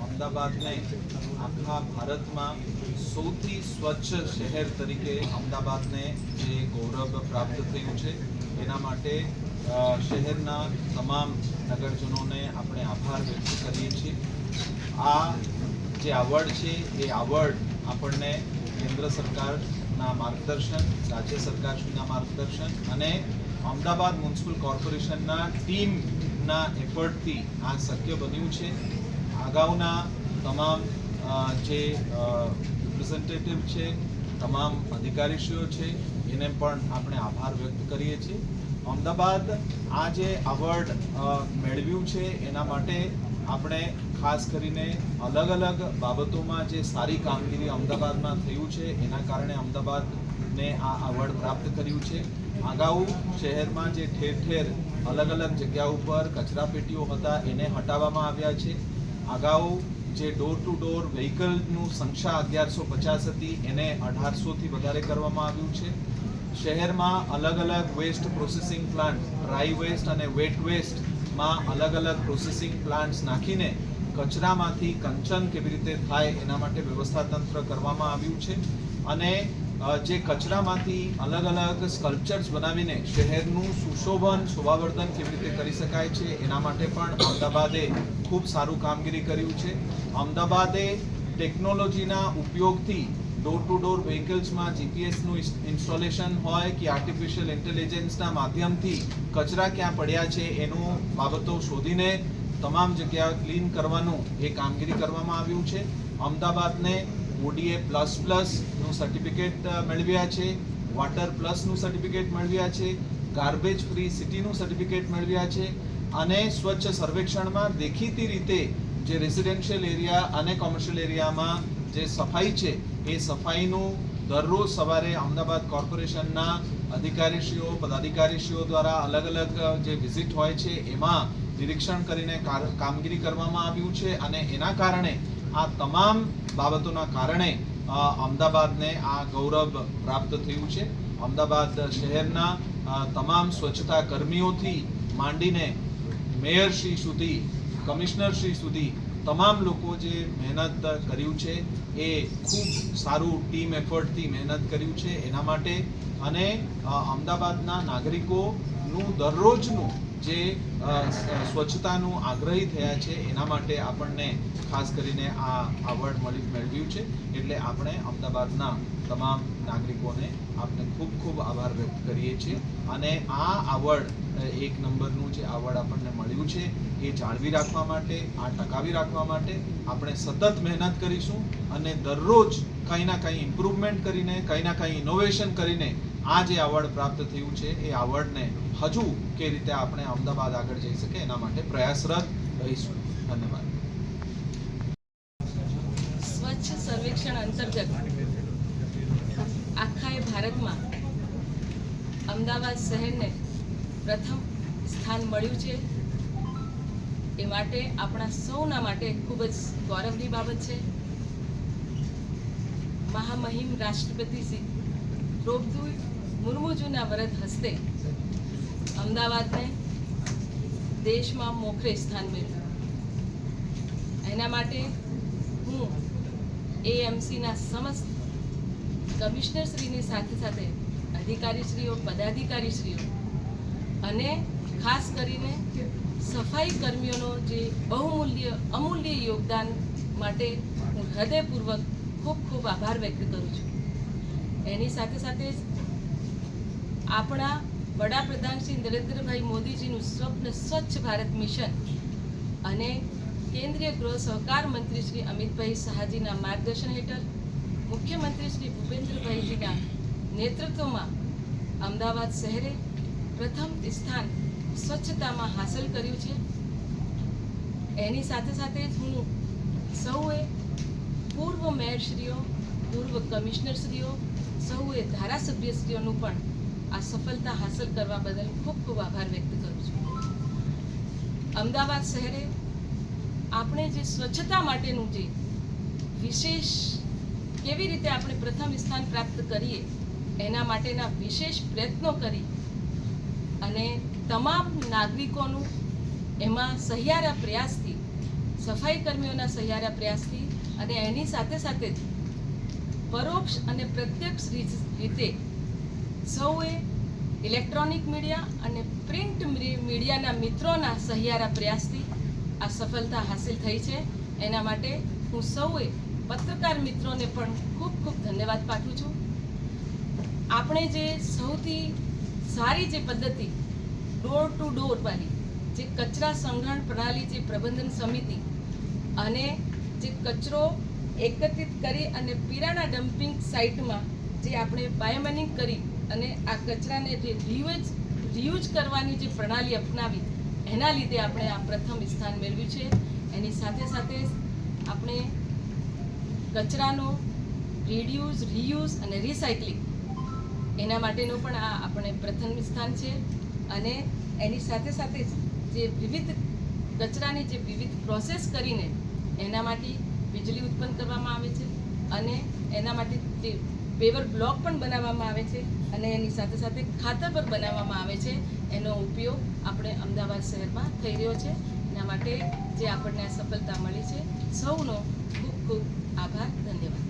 અમદાવાદને આખા ભારતમાં સૌથી સ્વચ્છ શહેર તરીકે અમદાવાદને જે ગૌરવ પ્રાપ્ત થયું છે એના માટે શહેરના તમામ નગરજનોને આપણે આભાર વ્યક્ત કરીએ છીએ. આ જે આવડ છે, એ આવડ આપણને કેન્દ્ર સરકારના માર્ગદર્શન, રાજ્ય સરકારશ્રીના માર્ગદર્શન અને અમદાવાદ મ્યુનિસિપલ કોર્પોરેશનના ટીમના એફર્ટથી આ શક્ય બન્યું છે. અગાઉના તમામ જે રિપ્રેઝેન્ટેટિવ છે, તમામ અધિકારીશ્રીઓ છે, એને પણ આપણે આભાર વ્યક્ત કરીએ છીએ. અમદાવાદ આ જે અવોર્ડ મેળવ્યું છે, એના માટે આપણે ખાસ કરીને અલગ અલગ બાબતોમાં જે સારી કામગીરી અમદાવાદમાં થયું છે, એના કારણે અમદાવાદને આ એવોર્ડ પ્રાપ્ત કર્યું છે. અગાઉ શહેરમાં જે ઠેર ઠેર અલગ અલગ જગ્યા ઉપર કચરાપેટીઓ હતા, એને હટાવવામાં આવ્યા છે. અગાઉ જે ડોર ટુ ડોર વ્હીકલનું સંખ્યા અગિયારસો પચાસ હતી, એને અઢારસોથી વધારે કરવામાં આવ્યું છે. શહેરમાં અલગ અલગ waste processing plant dry waste અને વેટ વેસ્ટમાં અલગ અલગ પ્રોસેસિંગ પ્લાન્ટ્સ નાખીને કચરામાંથી કંચન કેવી રીતે થાય એના માટે વ્યવસ્થા તંત્ર કરવામાં આવ્યું છે. અને જે કચરામાંથી અલગ અલગ સ્કલ્પચર્સ બનાવીને શહેરનું સુશોભન, શોભાવર્ધન કેવી રીતે કરી શકાય છે એના માટે પણ અમદાવાદે ખૂબ સારું કામગીરી કર્યું છે. અમદાવાદે ટેકનોલોજીના ઉપયોગથી ડોર ટુ ડોર વ્હીકલ્સમાં જીપીએસનું ઇન્સ્ટોલેશન હોય કે આર્ટિફિશિયલ ઇન્ટેલિજન્સના માધ્યમથી કચરા ક્યાં પડ્યા છે એનું બાબતો શોધીને તમામ જગ્યાઓ ક્લીન કરવાનું એ કામગીરી કરવામાં આવ્યું છે. અમદાવાદને ઓડીએ પ્લસ પ્લસનું સર્ટિફિકેટ મેળવ્યા છે. વોટર પ્લસનું સર્ટિફિકેટ મેળવ્યા છે. ગાર્બેજ ફ્રી સિટીનું સર્ટિફિકેટ મેળવ્યા છે. અને સ્વચ્છ સર્વેક્ષણમાં દેખીતી રીતે જે રેસિડેન્શિયલ એરિયા અને કોમર્શિયલ એરિયામાં જે સફાઈ છે, એ સફાઈનું દરરોજ સવારે અમદાવાદ કોર્પોરેશનના અધિકારીશ્રીઓ, પદાધિકારીશ્રીઓ દ્વારા અલગ અલગ જે વિઝિટ હોય છે, એમાં નિરીક્ષણ કરીને કાર- કામગીરી કરવામાં આવ્યું છે અને એના કારણે આ તમામ બાબતોના કારણે અમદાવાદને આ ગૌરવ પ્રાપ્ત થયું છે. અમદાવાદ શહેરના તમામ સ્વચ્છતા કર્મીઓથી માંડીને મેયરશ્રી સુધી કમિશનરશ્રી સુધી તમામ લોકો જે મહેનત કર્યું છે એ ખૂબ સારું ટીમ એફર્ટથી મહેનત કર્યું છે એના માટે અને અમદાવાદના નાગરિકોનું દરરોજનું જે સ્વચ્છતાનું આગ્રહી થયા છે એના માટે આપણને ખાસ કરીને આ આવડ મળી મેળવ્યું છે. એટલે આપણે અમદાવાદના તમામ નાગરિકોને આપણે ખૂબ ખૂબ આભાર વ્યક્ત કરીએ છીએ. અને આ આવડ એક નંબરનું જે આવડ આપણને મળ્યું છે એ જાળવી રાખવા માટે, આ ટકાવી રાખવા માટે આપણે સતત મહેનત કરીશું અને દરરોજ કંઈ ના કંઈ ઇમ્પ્રુવમેન્ટ કરીને, કંઈ ના કંઈ ઇનોવેશન કરીને આ જે આવડ પ્રાપ્ત થયું છે, એ આવડને હજુ કે રીતે આપણે અમદાવાદ આગળ જઈ શકે એના માટે પ્રયાસરત રહીશું. ધન્યવાદ. સ્વચ્છ સર્વેક્ષણ અંતર્ગત આખા એ ભારતમાં અમદાવાદ શહેરને પ્રથમ સ્થાન મળ્યું છે. એ માટે આપણા સૌના માટે ખૂબ જ ગૌરવની બાબત છે. મહામહિમ રાષ્ટ્રપતિ શ્રી દ્રૌપદી મુર્મુજુના વરદ હસ્તે અમદાવાદને દેશમાં મોખરે સ્થાન મેળવ્યું. એના માટે હું એએમસીના સમસ્ત કમિશનરશ્રીની સાથે સાથે અધિકારીશ્રીઓ, પદાધિકારીશ્રીઓ અને ખાસ કરીને સફાઈ કર્મીઓનો જે બહુમૂલ્ય, અમૂલ્ય યોગદાન માટે હું હૃદયપૂર્વક ખૂબ ખૂબ આભાર વ્યક્ત કરું છું. એની સાથે સાથે આપણા વડાપ્રધાન શ્રી નરેન્દ્રભાઈ મોદીજીનું સ્વપ્ન સ્વચ્છ ભારત મિશન અને કેન્દ્રીય ગૃહ સહકાર મંત્રી શ્રી અમિતભાઈ શાહજીના માર્ગદર્શન હેઠળ મુખ્યમંત્રી શ્રી ભૂપેન્દ્રભાઈજીના નેતૃત્વમાં અમદાવાદ શહેરે પ્રથમ સ્થાન સ્વચ્છતામાં હાંસલ કર્યું છે. એની સાથે સાથે જ હું સૌએ પૂર્વ મેયરશ્રીઓ, પૂર્વ કમિશનરશ્રીઓ સૌએ ધારાસભ્યશ્રીઓનું પણ આ સફળતા હાંસલ કરવા બદલ ખૂબ ખૂબ આભાર વ્યક્ત કરું છું. અમદાવાદ શહેરે આપણે જે સ્વચ્છતા માટેનું જે વિશેષ કેવી રીતે આપણે પ્રથમ સ્થાન પ્રાપ્ત કરીએ, એના માટેના વિશેષ પ્રયત્નો કરી અને તમામ નાગરિકોનું એમાં સહિયારા પ્રયાસથી, સફાઈ કર્મીઓના સહિયારા પ્રયાસથી અને એની સાથે સાથે જ પરોક્ષ અને પ્રત્યક્ષ રીત- સૌએ ઇલેક્ટ્રોનિક મીડિયા અને પ્રિન્ટ મીડિયાના મિત્રોના સહિયારા પ્રયાસથી આ સફળતા હાંસિલ થઈ છે. એના માટે હું સૌએ પત્રકાર મિત્રોને પણ ખૂબ ખૂબ ધન્યવાદ પાઠવું છું. આપણે જે સૌથી સારી જે પદ્ધતિ ડોર ટુ ડોર વાળી જે કચરા સંગ્રહણ પ્રણાલી જે પ્રબંધન સમિતિ અને જે કચરો એકત્રિત કરી અને પીરાના ડમ્પિંગ સાઇટમાં જે આપણે બાયોમેનિંગ કરી અને આ કચરાને જે રિયુઝ રિયુઝ કરવાની જે પ્રણાલી અપનાવી, એના લીધે આપણે આ પ્રથમ સ્થાન મેળવ્યું છે. એની સાથે સાથે આપણે કચરાનો રિડ્યુઝ રિયુઝ અને રિસાયકલિંગ એના માટેનું પણ આ આપણે પ્રથમ સ્થાન છે. અને એની સાથે સાથે જે વિવિધ કચરાની જે વિવિધ પ્રોસેસ કરીને એના માટે વીજળી ઉત્પન્ન કરવામાં આવે છે અને એના માટે તે પેવર બ્લોક પણ બનાવવામાં આવે છે અને એની સાથે સાથે ખાતર પણ બનાવવામાં આવે છે. એનો ઉપયોગ આપણે અમદાવાદ શહેરમાં થઈ રહ્યો છે. એના માટે જે આપણને સફળતા મળી છે, સૌનો ખૂબ ખૂબ આભાર, ધન્યવાદ.